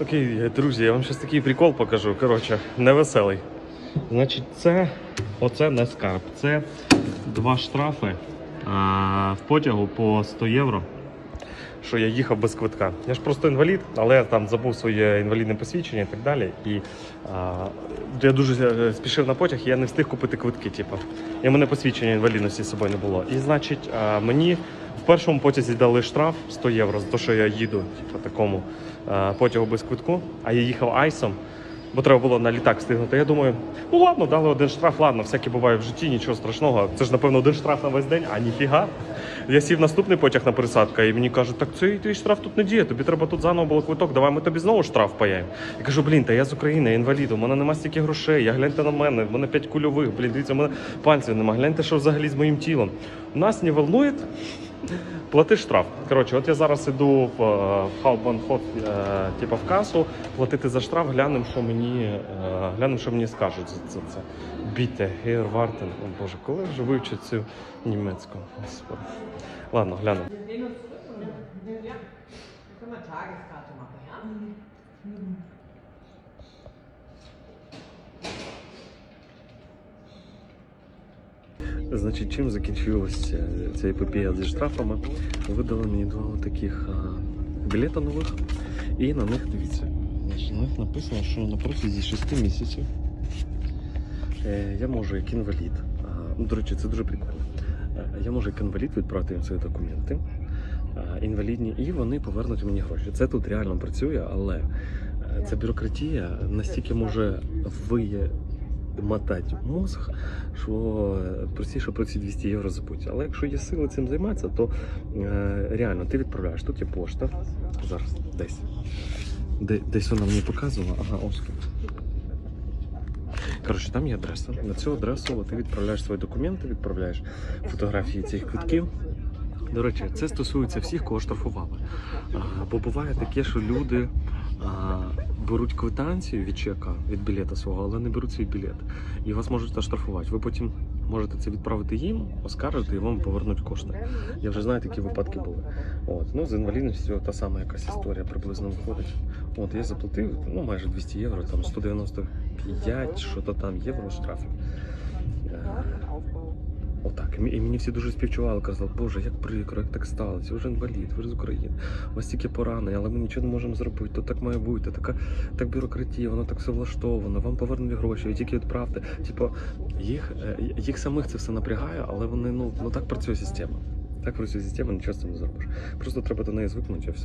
Окей, друзі, я вам зараз такий прикол покажу. Коротше, невеселий. Значить, це оце не скарб. Це два штрафи а, в потягу по 100 євро. Що я їхав без квитка. Я ж просто інвалід, але я там забув своє інвалідне посвідчення і так далі. І а, я дуже е, спішив на потяг, і я не встиг купити квитки. Типу. І в мене посвідчення інвалідності з собою не було. І значить, а, мені в першому потязі дали штраф 100 євро за те, що я їду, типу, такому потягу без квитку, а я їхав айсом. Бо треба було на літак встигнути. Я думаю, ну ладно, дали один штраф, ладно, всяке буває в житті, нічого страшного. Це ж, напевно, один штраф на весь день, а ніфіга. Я сів наступний потяг на пересадка, і мені кажуть, так цей твій штраф тут не діє, тобі треба тут заново було квиток, давай ми тобі знову штраф паяємо. Я кажу, блін, та я з України, я інвалід, у мене нема стільки грошей, я гляньте на мене, в мене п'ять кульових, блін, дивіться, у мене пальців нема, гляньте, що взагалі з моїм тілом. Нас не волнує, плати штраф. Коротше, от я зараз іду в е, Хаубанхоф, типу в касу, платити за штраф, глянемо, що мені, е, глянемо, що мені скажуть за це. це. Біте, гейр, вартен. О Боже, коли вже вивчу цю німецьку? Господи. Ладно, wir Tageskarte machen? Значить, чим закінчилася ця епопея зі штрафами? Видали мені два таких білета нових, і на них дивіться. На них написано, що на протязі 6 місяців е, я можу як інвалід. Ну, до речі, це дуже прикольно. Е, Я можу як інвалід відправити їм свої документи інвалідні, і вони повернуть мені гроші. Це тут реально працює, але е, ця бюрократія настільки може виє мотати мозг, що простіше про ці 200 євро забудь. Але якщо є сили цим займатися, то е, реально ти відправляєш. Тут є пошта. Зараз десь. Де, десь вона мені показувала. Ага, ось. Коротше, там є адреса. На цю адресу ти відправляєш свої документи, відправляєш фотографії цих квитків. До речі, це стосується всіх, кого штрафували. Бо буває таке, що люди беруть квитанцію від чека, від білета свого, але не беруть свій білет. І вас можуть оштрафувати. Ви потім можете це відправити їм, оскаржити і вам повернуть кошти. Я вже знаю, такі випадки були. От. Ну, з інвалідністю та сама якась історія приблизно виходить. От я заплатив ну, майже 200 євро, там 195, що то там євро штрафів. Отак. І мені всі дуже співчували, казали, Боже, як прикро, як так сталося, ви ж інвалід, ви ж з України, у вас тільки поранення, але ми нічого не можемо зробити. То так має бути, така так бюрократія, воно так все влаштовано, вам повернуть гроші, ви тільки відправте. Типу, їх, е, їх самих це все напрягає, але вони ну, ну так працює система. Так працює система, нічого з цим не зробиш. Просто треба до неї звикнути і все.